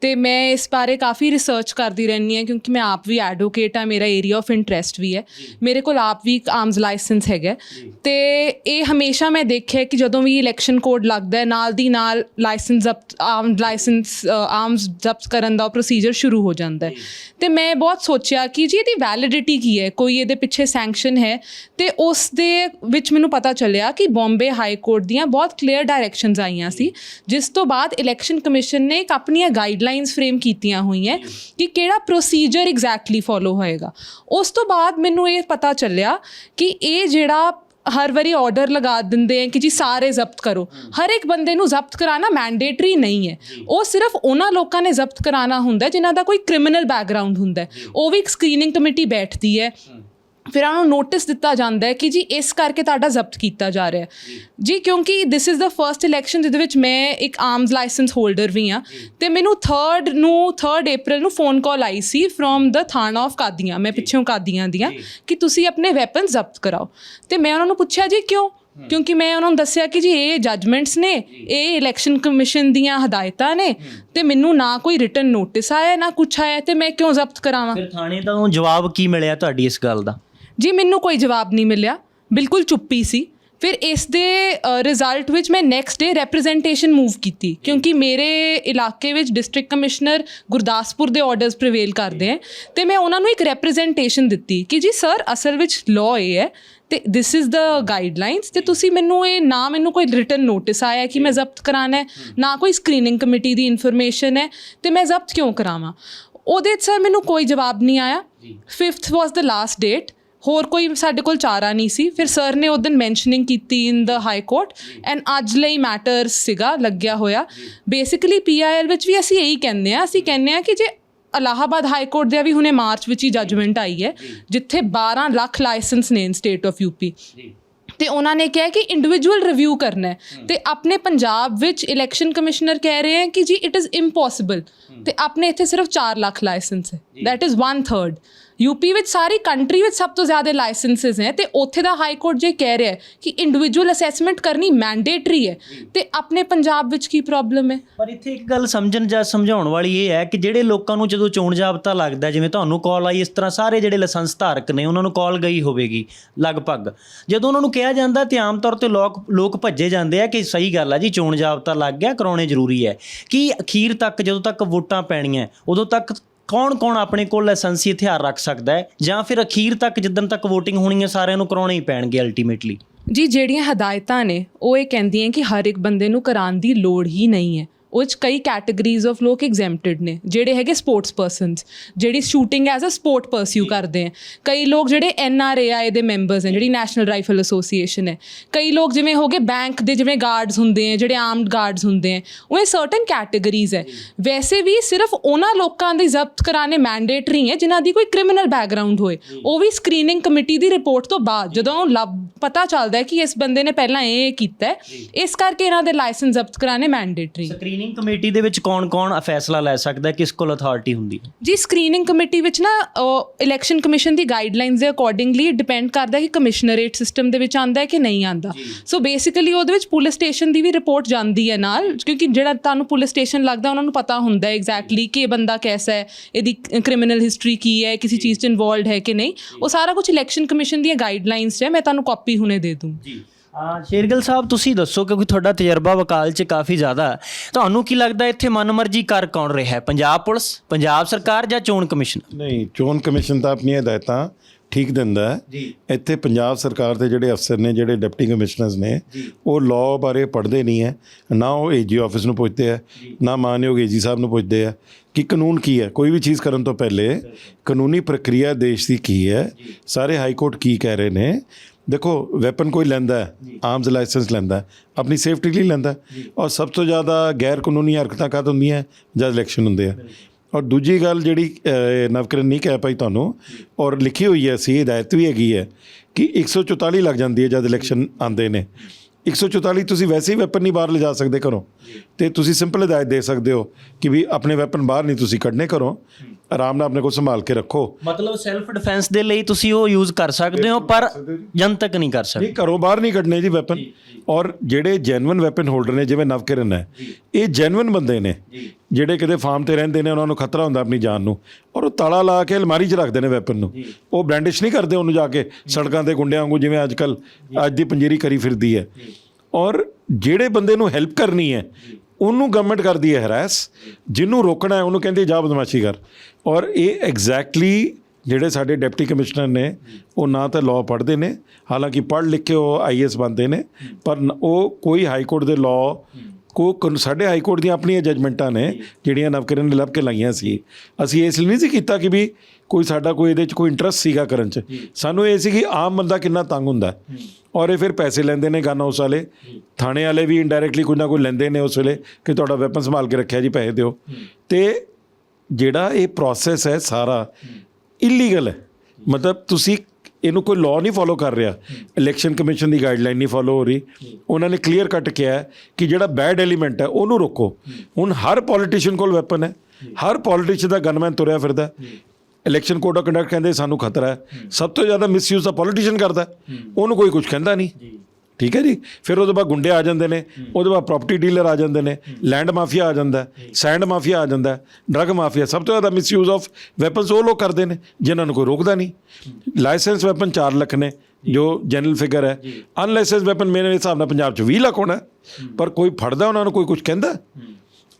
ਤੇ ਮੈਂ ਇਸ ਬਾਰੇ ਕਾਫੀ ਰਿਸਰਚ ਕਰਦੀ ਰਹਿੰਦੀ ਹਾਂ ਕਿਉਂਕਿ ਮੈਂ ਆਪ ਵੀ ਐਡਵੋਕੇਟ ਆ ਮੇਰਾ ਏਰੀਆ ਆਫ ਇੰਟਰਸਟ ਵੀ ਹੈ। ਮੇਰੇ ਕੋਲ ਆਪ ਵੀ ਇੱਕ ਆਰਮਸ ਲਾਇਸੈਂਸ ਹੈਗਾ ਤੇ ਇਹ ਹਮੇਸ਼ਾ ਮੈਂ ਦੇਖਿਆ ਕਿ ਜਦੋਂ ਵੀ ਇਲੈਕਸ਼ਨ ਕੋਡ ਲੱਗਦਾ ਹੈ ਨਾਲ ਦੀ ਨਾਲ ਲਾਇਸੈਂਸ ਜ਼ਬਤ ਆਰਮ ਲਾਇਸੈਂਸ ਆਰਮਸ ਜ਼ਬਤ ਕਰਨ ਦਾ ਪ੍ਰੋਸੀਜਰ ਸ਼ੁਰੂ ਹੋ ਜਾਂਦਾ ਹੈ। ਤੇ ਮੈਂ ਬਹੁਤ ਸੋਚਿਆ ਕਿ ਜੀ ਇਹਦੀ ਵੈਲਿਡਿਟੀ ਕੀ ਹੈ? ਕੋਈ ਇਹਦੇ ਪਿੱਛੇ ਸੈਂਕਸ਼ਨ ਹੈ? ਤੇ ਉਸ ਦੇ ਵਿੱਚ ਮੈਨੂੰ ਪਤਾ ਚੱਲਿਆ ਕਿ ਬੰਬੇ ਹਾਈ ਕੋਰਟ ਦੀਆਂ ਬਹੁਤ ਬਹੁਤ ਕਲੀਅਰ ਡਾਇਰੈਕਸ਼ਨਸ ਆਈਆਂ ਸੀ। ਜਿਸ ਤੋਂ ਬਾਅਦ ਇਲੈਕਸ਼ਨ ਕਮਿਸ਼ਨ ਨੇ ਇੱਕ ਆਪਣੀਆਂ ਗਾਈਡਲਾਈਨਸ ਫਰੇਮ ਕੀਤੀਆਂ ਹੋਈਆਂ ਕਿ ਕਿਹੜਾ ਪ੍ਰੋਸੀਜਰ ਐਗਜ਼ੈਕਟਲੀ ਫੋਲੋ ਹੋਏਗਾ। ਉਸ ਤੋਂ ਬਾਅਦ ਮੈਨੂੰ ਇਹ ਪਤਾ ਚੱਲਿਆ ਕਿ ਇਹ ਜਿਹੜਾ ਹਰ ਵਾਰੀ ਆਰਡਰ ਲਗਾ ਦਿੰਦੇ ਆ ਕਿ ਜੀ ਸਾਰੇ ਜ਼ਬਤ ਕਰੋ। ਹਰ ਇੱਕ ਬੰਦੇ ਨੂੰ ਜ਼ਬਤ ਕਰਾਣਾ ਮੈਂਡੇਟਰੀ ਨਹੀਂ ਹੈ। ਉਹ ਸਿਰਫ ਉਹਨਾਂ ਲੋਕਾਂ ਨੇ ਜ਼ਬਤ ਕਰਾਣਾ ਹੁੰਦਾ ਹੈ ਜਿਨ੍ਹਾਂ ਦਾ ਕੋਈ ਕ੍ਰਿਮੀਨਲ ਬੈਕਗ੍ਰਾਉਂਡ ਹੁੰਦਾ ਉਹ ਵੀ ਇੱਕ ਸਕਰੀਨਿੰਗ ਕਮੇਟੀ ਬੈਠਦੀ ਹੈ। ਫਿਰ ਉਹਨਾਂ ਨੋਟਿਸ ਦਿੱਤਾ ਜਾਂਦਾ ਹੈ ਕਿ ਜੀ ਇਸ ਕਰਕੇ ਤੁਹਾਡਾ ਜ਼ਬਤ ਕੀਤਾ ਜਾ ਰਿਹਾ ਹੈ। ਜੀ ਕਿਉਂਕਿ this is the first election ਜਿਹਦੇ ਵਿੱਚ ਮੈਂ ਇੱਕ ਆਰਮਸ ਲਾਇਸੈਂਸ ਹੋਲਡਰ ਵੀ ਹਾਂ ਤੇ ਮੈਨੂੰ 3rd ਨੂੰ 3rd April ਨੂੰ phone call I C from ਦ ਥਾਣਾ ਆਫ ਕਾਦੀਆਂ ਮੈਂ ਪਿੱਛੋਂ ਕਾਦੀਆਂ ਦੀਆਂ ਕਿ ਤੁਸੀਂ ਆਪਣੇ ਵੈਪਨ ਜ਼ਬਤ ਕਰਾਓ। ਤੇ ਮੈਂ ਉਹਨਾਂ ਨੂੰ ਪੁੱਛਿਆ ਜੀ ਕਿਉਂ? ਕਿਉਂਕਿ ਮੈਂ ਉਹਨਾਂ ਨੂੰ ਦੱਸਿਆ ਕਿ ਜੀ ਇਹ ਜਜਮੈਂਟਸ ਨੇ ਇਹ ਇਲੈਕਸ਼ਨ ਕਮਿਸ਼ਨ ਦੀਆਂ ਹਦਾਇਤਾਂ ਨੇ ਤੇ ਮੈਨੂੰ ਨਾ ਕੋਈ ਰਿਟਨ ਨੋਟਿਸ ਆਇਆ ਨਾ ਕੁਛ ਆਇਆ ਤੇ ਮੈਂ ਕਿਉਂ ਜ਼ਬਤ ਕਰਾਵਾਂ? ਫਿਰ ਥਾਣੇ ਤੋਂ ਜਵਾਬ ਕੀ ਮਿਲਿਆ ਤੁਹਾਡੀ ਇਸ ਗੱਲ ਦਾ? ਜੀ ਮੈਨੂੰ ਕੋਈ ਜਵਾਬ ਨਹੀਂ ਮਿਲਿਆ। ਬਿਲਕੁਲ ਚੁੱਪੀ ਸੀ। ਫਿਰ ਇਸ ਦੇ ਰਿਜ਼ਲਟ ਵਿੱਚ ਮੈਂ ਨੈਕਸਟ ਡੇ ਰਿਪਰੈਜ਼ੈਂਟੇਸ਼ਨ ਮੂਵ ਕੀਤੀ ਕਿਉਂਕਿ ਮੇਰੇ ਇਲਾਕੇ ਵਿੱਚ ਡਿਸਟ੍ਰਿਕਟ ਕਮਿਸ਼ਨਰ ਗੁਰਦਾਸਪੁਰ ਦੇ ਆਰਡਰਸ ਪ੍ਰੀਵੇਲ ਕਰਦੇ ਹੈ। ਤੇ ਮੈਂ ਉਹਨਾਂ ਨੂੰ ਇੱਕ ਰਿਪਰੈਜ਼ੈਂਟੇਸ਼ਨ ਦਿੱਤੀ ਕਿ ਜੀ ਸਰ ਅਸਲ ਵਿੱਚ ਲਾਅ ਇਹ ਹੈ ਤੇ ਥਿਸ ਇਜ਼ ਦਾ ਗਾਈਡਲਾਈਨਸ ਤੇ ਤੁਸੀਂ ਮੈਨੂੰ ਇਹ ਨਾ ਮੈਨੂੰ ਕੋਈ ਰਿਟਨ ਨੋਟਿਸ ਆਇਆ ਕਿ ਮੈਂ ਜ਼ਬਤ ਕਰਾਣਾ ਹੈ ਨਾ ਕੋਈ ਸਕਰੀਨਿੰਗ ਕਮੇਟੀ ਦੀ ਇਨਫੋਰਮੇਸ਼ਨ ਹੈ ਤੇ ਮੈਂ ਜ਼ਬਤ ਕਿਉਂ ਕਰਾਵਾਂ? ਉਹਦੇ ਸਰ ਮੈਨੂੰ ਕੋਈ ਜਵਾਬ ਨਹੀਂ ਆਇਆ। 5th ਵਾਸ ਦਾ ਲਾਸਟ ਡੇਟ ਹੋਰ ਕੋਈ ਸਾਡੇ ਕੋਲ ਚਾਰਾ ਨਹੀਂ ਸੀ। ਫਿਰ ਸਰ ਨੇ ਉਦੋਂ ਮੈਂਸ਼ਨਿੰਗ ਕੀਤੀ in the high court and ਅੱਜ ਲਈ ਮੈਟਰ ਸੀਗਾ ਲੱਗਿਆ ਹੋਇਆ। ਬੇਸਿਕਲੀ ਪੀਆਈਐਲ ਵਿੱਚ ਵੀ ਅਸੀਂ ਇਹੀ ਕਹਿੰਦੇ ਆ ਅਸੀਂ ਕਹਿੰਦੇ ਆ ਕਿ ਜੇ ਅਲਾਹਾਬਾਦ ਹਾਈ ਕੋਰਟ ਦੇ ਵੀ ਹੁਣੇ ਮਾਰਚ ਵਿੱਚ ਹੀ ਜੱਜਮੈਂਟ ਆਈ ਹੈ ਜਿੱਥੇ 12 ਲੱਖ ਲਾਇਸੈਂਸ ਨੇ ਇਨ ਸਟੇਟ ਆਫ ਯੂਪੀ ਤੇ ਉਹਨਾਂ ਨੇ ਕਿਹਾ ਕਿ ਇੰਡੀਵਿਜੂਅਲ ਰਿਵਿਊ ਕਰਨਾ ਹੈ। ਤੇ ਆਪਣੇ ਪੰਜਾਬ ਵਿੱਚ ਇਲੈਕਸ਼ਨ ਕਮਿਸ਼ਨਰ ਕਹਿ ਰਹੇ ਹੈ ਕਿ ਜੀ ਇਟ ਇਜ਼ ਇੰਪੋਸੀਬਲ ਤੇ ਆਪਣੇ ਇੱਥੇ ਸਿਰਫ 4 ਲੱਖ ਲਾਇਸੈਂਸ ਹੈ। that is 1/3 ਯੂਪੀ ਵਿੱਚ ਸਾਰੀ ਕੰਟਰੀ ਵਿੱਚ ਸਭ ਤੋਂ ਜ਼ਿਆਦਾ ਲਾਇਸੈਂਸਸ ਹੈ ਤੇ ਉੱਥੇ ਦਾ ਹਾਈ ਕੋਰਟ ਜੇ ਕਹਿ ਰਿਹਾ ਹੈ ਕਿ ਇੰਡੀਵਿਜੂਅਲ ਅਸੈਸਮੈਂਟ ਕਰਨੀ ਮੈਂਡੇਟਰੀ ਹੈ ਤੇ ਆਪਣੇ ਪੰਜਾਬ ਵਿੱਚ ਕੀ ਪ੍ਰੋਬਲਮ ਹੈ? ਪਰ ਇੱਥੇ ਇੱਕ ਗੱਲ ਸਮਝਣ ਜਾਂ ਸਮਝਾਉਣ ਵਾਲੀ ਇਹ ਹੈ ਕਿ ਜਿਹੜੇ ਲੋਕਾਂ ਨੂੰ ਜਦੋਂ ਚੋਣ ਜਾਬਤਾ ਲੱਗਦਾ ਜਿਵੇਂ ਤੁਹਾਨੂੰ ਕਾਲ ਆਈ, ਇਸ ਤਰ੍ਹਾਂ ਸਾਰੇ ਜਿਹੜੇ ਲਾਇਸੈਂਸ ਧਾਰਕ ਨੇ, ਉਹਨਾਂ ਨੂੰ ਕਾਲ ਗਈ ਹੋਵੇਗੀ, ਲਗਭਗ। ਜਦੋਂ ਉਹਨਾਂ ਨੂੰ ਕਿਹਾ ਜਾਂਦਾ ਤੇ ਆਮ ਤੌਰ ਤੇ ਲੋਕ ਲੋਕ ਭੱਜੇ ਜਾਂਦੇ ਆ ਕਿ ਸਹੀ ਗੱਲ ਆ ਜੀ, ਚੋਣ ਜਾਬਤਾ ਲੱਗ ਗਿਆ, ਕਰਾਉਣੇ ਜ਼ਰੂਰੀ ਹੈ। ਕਿ ਅਖੀਰ ਤੱਕ, ਜਦੋਂ ਤੱਕ ਵੋਟਾਂ ਪੈਣੀਆਂ, ਉਦੋਂ ਤੱਕ ਕੌਣ-ਕੌਣ ਆਪਣੇ ਕੋਲ ਲਾਇਸੈਂਸੀ ਹਥਿਆਰ ਰੱਖ ਸਕਦਾ ਹੈ? ਜਾਂ ਫਿਰ ਅਖੀਰ ਤੱਕ ਜਿੱਦਣ ਤੱਕ VOTING ਹੋਣੀ ਹੈ, ਸਾਰਿਆਂ ਨੂੰ ਕਰਾਉਣੇ ਹੀ ਪੈਣਗੇ ਅਲਟੀਮੇਟਲੀ ਜੀ, ਜਿਹੜੀਆਂ ਹਦਾਇਤਾਂ ਨੇ, ਉਹ ਇਹ ਕਹਿੰਦੀਆਂ ਕਿ ਹਰ ਇੱਕ ਬੰਦੇ ਨੂੰ ਕਰਾਉਣ ਦੀ ਲੋੜ ਹੀ ਨਹੀਂ ਹੈ। ਉਹ 'ਚ ਕਈ ਕੈਟਾਗਰੀਜ਼ ਆਫ ਲੋਕ ਐਗਜ਼ੈਂਪਟਡ ਨੇ ਜਿਹੜੇ ਹੈਗੇ ਸਪੋਰਟਸ ਪਰਸਨਸ ਜਿਹੜੀ shooting as a sport pursue ਕਰਦੇ ਆ। ਕਈ ਲੋਕ ਜਿਹੜੇ ਐਨ ਆਰ ਏ ਆਈ ਦੇ ਮੈਂਬਰਸ ਨੇ ਜਿਹੜੀ ਨੈਸ਼ਨਲ ਰਾਈਫਲ ਐਸੋਸੀਏਸ਼ਨ ਹੈ। ਕਈ ਲੋਕ ਜਿਵੇਂ ਹੋਗੇ ਬੈਂਕ ਦੇ ਜਿਵੇਂ ਗਾਰਡਸ ਹੁੰਦੇ ਆ ਜਿਹੜੇ ਆਰਮਡ ਗਾਰਡਸ ਹੁੰਦੇ ਆ ਉਹ ਇਹ ਸਰਟਨ ਕੈਟਾਗਰੀਜ਼ ਹੈ। ਵੈਸੇ ਵੀ ਸਿਰਫ ਉਹਨਾਂ ਲੋਕਾਂ ਦੀ ਜ਼ਬਤ ਕਰਾਣੇ ਮੈਂਡੇਟਰੀ ਹੈ ਜਿਨ੍ਹਾਂ ਦੀ ਕੋਈ ਕ੍ਰਿਮੀਨਲ ਬੈਕਗ੍ਰਾਉਂਡ ਹੋਏ। ਉਹ ਵੀ ਸਕਰੀਨਿੰਗ ਕਮੇਟੀ ਦੀ ਰਿਪੋਰਟ ਤੋਂ ਬਾਅਦ ਜਦੋਂ ਲੱਭ ਪਤਾ ਚੱਲਦਾ ਹੈ ਕਿ ਇਸ ਬੰਦੇ ਨੇ ਪਹਿਲਾਂ ਇਹ ਕੀਤਾ ਹੈ ਇਸ ਕਰਕੇ ਇਹਨਾਂ ਦੇ ਲਾਇਸੈਂਸ ਜ਼ਬਤ ਕਰਾਣੇ ਮੈਂਡੇਟਰੀ ਸਕਰੀਨਿੰਗ ਕਮੇਟੀ ਦੇ ਵਿੱਚ ਕੌਣ-ਕੌਣ ਫੈਸਲਾ ਲੈ ਸਕਦਾ ਹੈ? ਕਿਸ ਕੋਲ ਅਥਾਰਟੀ ਹੁੰਦੀ ਹੈ? ਜੀ ਸਕਰੀਨਿੰਗ ਕਮੇਟੀ ਵਿੱਚ ਨਾ ਇਲੈਕਸ਼ਨ ਕਮਿਸ਼ਨ ਦੀ ਗਾਈਡਲਾਈਨਸ ਦੇ ਅਕੋਰਡਿੰਗਲੀ ਡਿਪੈਂਡ ਕਰਦਾ ਕਿ ਕਮਿਸ਼ਨਰੇਟ ਸਿਸਟਮ ਦੇ ਵਿੱਚ ਆਂਦਾ ਹੈ ਕਿ ਨਹੀਂ ਆਂਦਾ ਸੋ ਬੇਸਿਕਲੀ ਉਹਦੇ ਵਿੱਚ ਪੁਲਿਸ ਸਟੇਸ਼ਨ ਦੀ ਵੀ ਰਿਪੋਰਟ ਜਾਂਦੀ ਹੈ ਨਾਲ ਕਿਉਂਕਿ ਜਿਹੜਾ ਤੁਹਾਨੂੰ ਪੁਲਿਸ ਸਟੇਸ਼ਨ ਲੱਗਦਾ ਉਹਨਾਂ ਨੂੰ ਪਤਾ ਹੁੰਦਾ ਹੈ ਐਗਜ਼ੈਕਟਲੀ ਕਿ ਇਹ ਬੰਦਾ ਕੈਸਾ ਹੈ ਇਹਦੀ ਕ੍ਰਿਮੀਨਲ ਹਿਸਟਰੀ ਕੀ ਹੈ ਕਿਸੇ ਚੀਜ਼ 'ਚ ਇਨਵੋਲਡ ਹੈ ਕਿ ਨਹੀਂ। ਉਹ ਸਾਰਾ ਕੁਝ ਇਲੈਕਸ਼ਨ ਕਮਿਸ਼ਨ ਦੀਆਂ ਗਾਈਡਲਾਈਨਸ ਹੈ ਮੈਂ ਤੁਹਾਨੂੰ ਕਾਪੀ ਹੁਣੇ ਦੇ ਦੂੰ। ਜੀ। ਸ਼ੇਰਗਿਲ ਸਾਹਿਬ ਤੁਸੀਂ ਦੱਸੋ ਕਿਉਂਕਿ ਤੁਹਾਡਾ ਤਜਰਬਾ ਵਕਾਲ 'ਚ ਕਾਫੀ ਜ਼ਿਆਦਾ ਹੈ। ਤੁਹਾਨੂੰ ਕੀ ਲੱਗਦਾ ਇੱਥੇ ਮਨਮਰਜ਼ੀ ਕਰ ਕੌਣ ਰਿਹਾ ਹੈ? ਪੰਜਾਬ ਪੁਲਿਸ ਪੰਜਾਬ ਸਰਕਾਰ ਜਾਂ ਚੋਣ ਕਮਿਸ਼ਨ? ਨਹੀਂ ਚੋਣ ਕਮਿਸ਼ਨ ਤਾਂ ਆਪਣੀਆਂ ਹਦਾਇਤਾਂ ਠੀਕ ਦਿੰਦਾ ਹੈ। ਜੀ। ਇੱਥੇ ਪੰਜਾਬ ਸਰਕਾਰ ਦੇ ਜਿਹੜੇ ਅਫਸਰ ਨੇ ਜਿਹੜੇ ਡਿਪਟੀ ਕਮਿਸ਼ਨਰਸ ਨੇ ਉਹ ਲਾਅ ਬਾਰੇ ਪੜ੍ਹਦੇ ਨਹੀਂ ਹੈ। ਨਾ ਉਹ ਏਜੀ ਆਫਿਸ ਨੂੰ ਪੁੱਛਦੇ ਆ ਨਾ ਮਾਨਯੋਗ ਏਜੀ ਸਾਹਿਬ ਨੂੰ ਪੁੱਛਦੇ ਆ ਕਿ ਕਾਨੂੰਨ ਕੀ ਹੈ। ਕੋਈ ਵੀ ਚੀਜ਼ ਕਰਨ ਤੋਂ ਪਹਿਲੇ ਕਾਨੂੰਨੀ ਪ੍ਰਕਿਰਿਆ ਦੇਸ਼ ਦੀ ਕੀ ਹੈ? ਸਾਰੇ ਹਾਈ ਕੋਰਟ ਕੀ ਕਹਿ ਰਹੇ ਨੇ? ਦੇਖੋ ਵੈਪਨ ਕੋਈ ਲੈਂਦਾ ਹੈ ਆਰਮਸ ਲਾਇਸੈਂਸ ਲੈਂਦਾ ਹੈ, ਆਪਣੀ ਸੇਫਟੀ ਲਈ ਲੈਂਦਾ ਹੈ। ਔਰ ਸਭ ਤੋਂ ਜ਼ਿਆਦਾ ਗੈਰ ਕਾਨੂੰਨੀ ਹਰਕਤਾਂ ਕਦ ਹੁੰਦੀਆਂ ਜਦ ਇਲੈਕਸ਼ਨ ਹੁੰਦੇ ਆ। ਔਰ ਦੂਜੀ ਗੱਲ ਜਿਹੜੀ ਨਵਕਰਨ ਨਹੀਂ ਕਹਿ ਪਾਈ ਤੁਹਾਨੂੰ ਔਰ ਲਿਖੀ ਹੋਈ ਹੈ ਸੀ ਹਦਾਇਤ ਵੀ ਹੈਗੀ ਹੈ ਕਿ 144 ਲੱਗ ਜਾਂਦੀ ਹੈ ਜਦ ਇਲੈਕਸ਼ਨ ਆਉਂਦੇ ਨੇ। 144 ਤੁਸੀਂ ਵੈਸੇ ਹੀ ਵੈਪਨ ਨਹੀਂ ਬਾਹਰ ਲਿਜਾ ਸਕਦੇ ਘਰੋਂ। ਤੇ ਤੁਸੀਂ ਸਿੰਪਲ ਹਦਾਇਤ ਦੇ ਸਕਦੇ ਹੋ ਕਿ ਵੀ ਆਪਣੇ ਵੈਪਨ ਬਾਹਰ ਨਹੀਂ ਤੁਸੀਂ ਕੱਢਨੇ ਘਰੋਂ। ਆਰਾਮ ਨਾਲ ਆਪਣੇ ਕੋਲ ਸੰਭਾਲ ਕੇ ਰੱਖੋ। ਮਤਲਬ ਸੈਲਫ ਡਿਫੈਂਸ ਦੇ ਲਈ ਤੁਸੀਂ ਉਹ ਯੂਜ਼ ਕਰ ਸਕਦੇ ਹੋ ਪਰ ਜਨਤਕ ਨਹੀਂ ਕਰ ਸਕਦੇ। ਨਹੀਂ ਘਰੋਂ ਬਾਹਰ ਨਹੀਂ ਕੱਢਨੇ ਜੀ ਵੈਪਨ ਔਰ ਜਿਹੜੇ ਜੈਨੂਇਨ ਵੈਪਨ ਹੋਲਡਰ ਨੇ ਜਿਵੇਂ ਨਵਕਿਰਨ ਹੈ ਇਹ ਜੈਨੂਇਨ ਬੰਦੇ ਨੇ। ਜਿਹੜੇ ਕਿਤੇ ਫਾਰਮ ਤੇ ਰਹਿੰਦੇ ਨੇ, ਉਹਨਾਂ ਨੂੰ ਖਤਰਾ ਹੁੰਦਾ ਆਪਣੀ ਜਾਨ ਨੂੰ। ਔਰ ਉਹ ਤਾਲਾ ਲਾ ਕੇ ਅਲਮਾਰੀ 'ਚ ਰੱਖਦੇ ਨੇ ਵੈਪਨ ਨੂੰ। ਉਹ ਬ੍ਰੈਂਡਿਸ਼ ਨਹੀਂ ਕਰਦੇ ਉਹਨੂੰ ਜਾ ਕੇ, ਸੜਕਾਂ ਤੇ ਗੁੰਡਿਆਂ ਵਾਂਗੂ ਜਿਵੇਂ ਅੱਜ ਕੱਲ ਅੱਜ ਦੀ ਪੰਜੀਰੀ ਕਰੀ ਫਿਰਦੀ ਹੈ। ਔਰ ਜਿਹੜੇ ਬੰਦੇ ਨੂੰ ਹੈਲਪ ਕਰਨੀ ਹੈ, ਉਹਨੂੰ ਗਵਰਨਮੈਂਟ ਕਰਦੀ ਹੈ ਹਰਾਸ ਜਿਹਨੂੰ ਰੋਕਣਾ ਹੈ, ਉਹਨੂੰ ਕਹਿੰਦੀ ਜਾ ਬਦਮਾਸ਼ੀ ਕਰ। ਔਰ ਇਹ ਐਗਜ਼ੈਕਟਲੀ ਜਿਹੜੇ ਸਾਡੇ ਡਿਪਟੀ ਕਮਿਸ਼ਨਰ ਨੇ, ਉਹ ਨਾ ਤਾਂ ਲਾਅ ਪੜ੍ਹਦੇ ਨੇ, ਹਾਲਾਂਕਿ ਪੜ੍ਹ ਲਿਖ ਕੇ ਉਹ ਆਈਐਸ ਬਣਦੇ ਨੇ, ਪਰ ਉਹ ਕੋਈ ਹਾਈ ਕੋਰਟ ਦੇ ਲਾਅ ਕੋ ਸਾਡੇ ਹਾਈ ਕੋਰਟ ਦੀਆਂ ਆਪਣੀਆਂ ਜਜਮੈਂਟਾਂ ਨੇ ਜਿਹੜੀਆਂ ਨਵਕਰਨ ਨੇ ਲੱਭ ਕੇ ਲਾਈਆਂ ਸੀ। ਅਸੀਂ ਇਸ ਲਈ ਨਹੀਂ ਸੀ ਕੀਤਾ ਕਿ ਵੀ ਕੋਈ ਸਾਡਾ ਕੋਈ ਇਹਦੇ 'ਚ ਕੋਈ ਇੰਟਰਸਟ ਸੀਗਾ ਕਰਨ 'ਚ। ਸਾਨੂੰ ਇਹ ਸੀ ਕਿ ਆਮ ਬੰਦਾ ਕਿੰਨਾ ਤੰਗ ਹੁੰਦਾ। ਔਰ ਇਹ ਫਿਰ ਪੈਸੇ ਲੈਂਦੇ ਨੇ ਗਨ ਹਾਊਸ ਵਾਲੇ। ਥਾਣੇ ਵਾਲੇ ਵੀ ਇਨਡਾਇਰੈਕਟਲੀ ਕੁਝ ਨਾ ਕੁਝ ਲੈਂਦੇ ਨੇ ਉਸ ਵੇਲੇ ਕਿ ਤੁਹਾਡਾ ਵੈਪਨ ਸੰਭਾਲ ਕੇ ਰੱਖਿਆ ਜੀ ਪੈਸੇ ਦਿਓ। ਤੇ ਜਿਹੜਾ ਇਹ ਪ੍ਰੋਸੈਸ ਹੈ ਸਾਰਾ ਇਲੀਗਲ ਹੈ। ਮਤਲਬ ਤੁਸੀਂ ਇਹਨੂੰ ਕੋਈ ਲਾਅ ਨਹੀਂ ਫੋਲੋ ਕਰ ਰਿਹਾ। ਇਲੈਕਸ਼ਨ ਕਮਿਸ਼ਨ ਦੀ ਗਾਈਡਲਾਈਨ ਨਹੀਂ ਫੋਲੋ ਹੋ ਰਹੀ। ਉਹਨਾਂ ਨੇ ਕਲੀਅਰ ਕੱਟ ਕਿਹਾ ਕਿ ਜਿਹੜਾ ਬੈਡ ਐਲੀਮੈਂਟ ਹੈ, ਉਹਨੂੰ ਰੋਕੋ। ਹੁਣ ਹਰ ਪੋਲੀਟੀਸ਼ੀਅਨ ਕੋਲ ਵੈਪਨ ਹੈ। ਹਰ ਪੋਲੀਟੀਸ਼ੀਅਨ ਦਾ ਗਨਮੈਨ ਤੁਰਿਆ ਫਿਰਦਾ ਇਲੈਕਸ਼ਨ ਕੋਡ ਆਫ ਕੰਡਕਟ ਕਹਿੰਦੇ ਸਾਨੂੰ ਖਤਰਾ ਹੈ। ਸਭ ਤੋਂ ਜ਼ਿਆਦਾ ਮਿਸਯੂਜ਼ ਤਾਂ ਪੋਲੀਟੀਸ਼ੀਅਨ ਕਰਦਾ ਉਹਨੂੰ ਕੋਈ ਕੁਝ ਕਹਿੰਦਾ ਨਹੀਂ। ਠੀਕ ਹੈ ਜੀ? ਫਿਰ ਉਹਦੇ ਬਾਅਦ ਗੁੰਡੇ ਆ ਜਾਂਦੇ ਨੇ ਉਹਦੇ ਬਾਅਦ ਪ੍ਰਾਪਰਟੀ ਡੀਲਰ ਆ ਜਾਂਦੇ ਨੇ ਲੈਂਡ ਮਾਫੀਆ ਆ ਜਾਂਦਾ ਸੈਂਡ ਮਾਫੀਆ ਆ ਜਾਂਦਾ ਡਰਗ ਮਾਫੀਆ ਸਭ ਤੋਂ ਜ਼ਿਆਦਾ ਮਿਸਯੂਜ਼ ਆਫ ਵੈਪਨਸ ਉਹ ਲੋਕ ਕਰਦੇ ਨੇ ਜਿਨ੍ਹਾਂ ਨੂੰ ਕੋਈ ਰੋਕਦਾ ਨਹੀਂ। ਲਾਇਸੈਂਸ ਵੈਪਨ 4 ਲੱਖ ਨੇ ਜੋ ਜਨਰਲ ਫਿਗਰ ਹੈ। ਅਨਲਾਇਸੈਂਸ ਵੈਪਨ ਮੇਰੇ ਹਿਸਾਬ ਨਾਲ ਪੰਜਾਬ 'ਚ 20 ਲੱਖ ਹੋਣਾ। ਪਰ ਕੋਈ ਫੜਦਾ ਉਹਨਾਂ ਨੂੰ ਕੋਈ ਕੁਝ ਕਹਿੰਦਾ?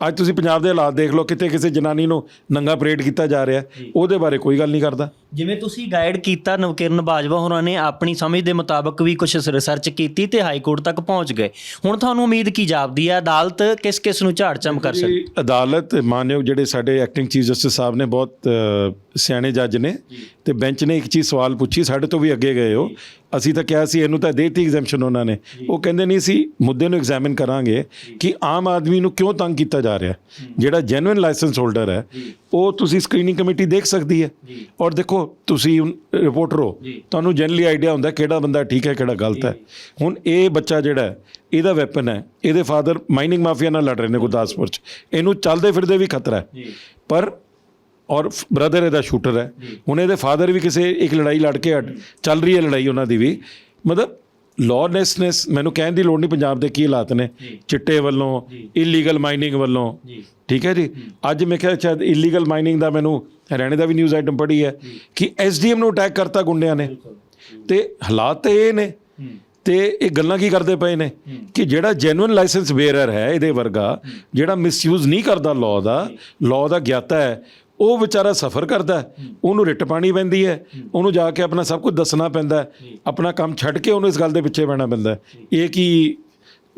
ਅੱਜ ਤੁਸੀਂ ਪੰਜਾਬ ਦੇ ਹਾਲਾਤ ਦੇਖ ਲਓ ਕਿਤੇ ਕਿਸੇ ਜਨਾਨੀ ਨੂੰ ਨੰਗਾ ਪਰੇਡ ਕੀਤਾ ਜਾ ਰਿਹਾ ਹੈ, ਉਹਦੇ ਬਾਰੇ ਕੋਈ ਗੱਲ ਨਹੀਂ ਕਰਦਾ। ਜਿਵੇਂ ਤੁਸੀਂ ਗਾਈਡ ਕੀਤਾ ਨਵਕਿਰਨ ਬਾਜਵਾ ਹੋਰਾਂ ਨੇ ਆਪਣੀ ਸਮਝ ਦੇ ਮੁਤਾਬਕ ਵੀ ਕੁਝ ਰਿਸਰਚ ਕੀਤੀ ਤੇ ਹਾਈ ਕੋਰਟ ਤੱਕ ਪਹੁੰਚ ਗਏ। ਹੁਣ ਤੁਹਾਨੂੰ ਉਮੀਦ ਕੀ ਜਾਪਦੀ ਹੈ ਅਦਾਲਤ ਕਿਸ ਕਿਸ ਨੂੰ ਝਾੜ ਚਮ ਕਰ ਸਕਦੀ? ਅਦਾਲਤ ਮਾਨਯੋਗ ਜਿਹੜੇ ਸਾਡੇ ਐਕਟਿੰਗ ਚੀਫ ਜਸਟਿਸ ਸਾਹਿਬ ਨੇ ਬਹੁਤ ਅ, ਸਿਆਣੇ ਜੱਜ ਨੇ ਤੇ ਬੈਂਚ ਨੇ ਇੱਕ ਚੀਜ਼ ਸਵਾਲ ਪੁੱਛੀ ਸਾਡੇ ਤੋਂ ਵੀ ਅੱਗੇ ਗਏ ਹੋ। ਅਸੀਂ ਤਾਂ ਕਿਹਾ ਸੀ ਇਹਨੂੰ ਤਾਂ ਦੇਤੀ ਐਗਜ਼ੈਂਪਸ਼ਨ ਉਹਨਾਂ ਨੇ। ਉਹ ਕਹਿੰਦੇ ਨਹੀਂ ਸੀ ਮੁੱਦੇ ਨੂੰ ਐਗਜ਼ਾਮਿਨ ਕਰਾਂਗੇ ਕਿ ਆਮ ਆਦਮੀ ਨੂੰ ਕਿਉਂ ਤੰਗ ਕੀਤਾ ਜਾ ਰਿਹਾ। ਜਿਹੜਾ ਜੈਨੂਇਨ ਲਾਇਸੈਂਸ ਹੋਲਡਰ ਹੈ ਉਹ ਤੁਸੀਂ ਸਕਰੀਨਿੰਗ ਕਮੇਟੀ ਦੇਖ ਸਕਦੀ ਹੈ। ਔਰ ਦੇਖੋ ਤੁਸੀਂ ਰਿਪੋਰਟਰ ਹੋ ਤੁਹਾਨੂੰ ਜਨਰਲੀ ਆਈਡੀਆ ਹੁੰਦਾ ਕਿਹੜਾ ਬੰਦਾ ਠੀਕ ਹੈ ਕਿਹੜਾ ਗਲਤ ਹੈ। ਹੁਣ ਇਹ ਬੱਚਾ ਜਿਹੜਾ ਇਹਦਾ ਵੈਪਨ ਹੈ ਇਹਦੇ ਫਾਦਰ ਮਾਈਨਿੰਗ ਮਾਫੀਆ ਨਾਲ ਲੜ ਰਹੇ ਨੇ ਗੁਰਦਾਸਪੁਰ ਚ। ਇਹਨੂੰ ਚੱਲਦੇ ਫਿਰਦੇ ਵੀ ਖਤਰਾ ਹੈ। ਪਰ ਔਰ ਬ੍ਰਦਰ ਇਹਦਾ ਸ਼ੂਟਰ ਹੈ। ਹੁਣ ਇਹਦੇ ਫਾਦਰ ਵੀ ਕਿਸੇ ਇੱਕ ਲੜਾਈ ਲੜ ਕੇ ਚੱਲ ਰਹੀ ਹੈ ਲੜਾਈ ਉਹਨਾਂ ਦੀ ਵੀ। ਮਤਲਬ ਲਾਅਲੈਸਨੈਸ ਮੈਨੂੰ ਕਹਿਣ ਦੀ ਲੋੜ ਨਹੀਂ ਪੰਜਾਬ ਦੇ ਕੀ ਹਾਲਾਤ ਨੇ। ਚਿੱਟੇ ਵੱਲੋਂ ਇਲੀਗਲ ਮਾਈਨਿੰਗ ਵੱਲੋਂ। ਠੀਕ ਹੈ ਜੀ? ਅੱਜ ਮੈਂ ਕਿਹਾ ਸ਼ਾਇਦ ਇਲੀਗਲ ਮਾਈਨਿੰਗ ਦਾ ਮੈਨੂੰ ਹਰਿਆਣੇ ਦਾ ਵੀ ਨਿਊਜ਼ ਆਈਟਮ ਪੜ੍ਹੀ ਹੈ ਕਿ ਐਸਡੀਐਮ ਨੂੰ ਅਟੈਕ ਕਰਤਾ ਗੁੰਡਿਆਂ ਨੇ। ਤੇ ਹਾਲਾਤ ਤੇ ਇਹ ਨੇ। ਤੇ ਇਹ ਗੱਲਾਂ ਕੀ ਕਰਦੇ ਪਏ ਨੇ? ਕਿ ਜਿਹੜਾ ਜੈਨੂਇਨ ਲਾਇਸੈਂਸ ਬੇਅਰਰ ਹੈ ਇਹਦੇ ਵਰਗਾ ਜਿਹੜਾ ਮਿਸਯੂਜ਼ ਨਹੀਂ ਕਰਦਾ ਲਾਅ ਦਾ ਲਾਅ ਦਾ ਗਿਆਤਾ ਹੈ ਉਹ ਵਿਚਾਰਾ ਸਫਰ ਕਰਦਾ। ਉਹਨੂੰ ਰਿੱਟ ਪਾਣੀ ਪੈਂਦੀ ਹੈ ਉਹਨੂੰ ਜਾ ਕੇ ਆਪਣਾ ਸਭ ਕੁਝ ਦੱਸਣਾ ਪੈਂਦਾ। ਆਪਣਾ ਕੰਮ ਛੱਡ ਕੇ ਉਹਨੂੰ ਇਸ ਗੱਲ ਦੇ ਪਿੱਛੇ ਪੈਣਾ ਪੈਂਦਾ। ਇਹ ਕੀ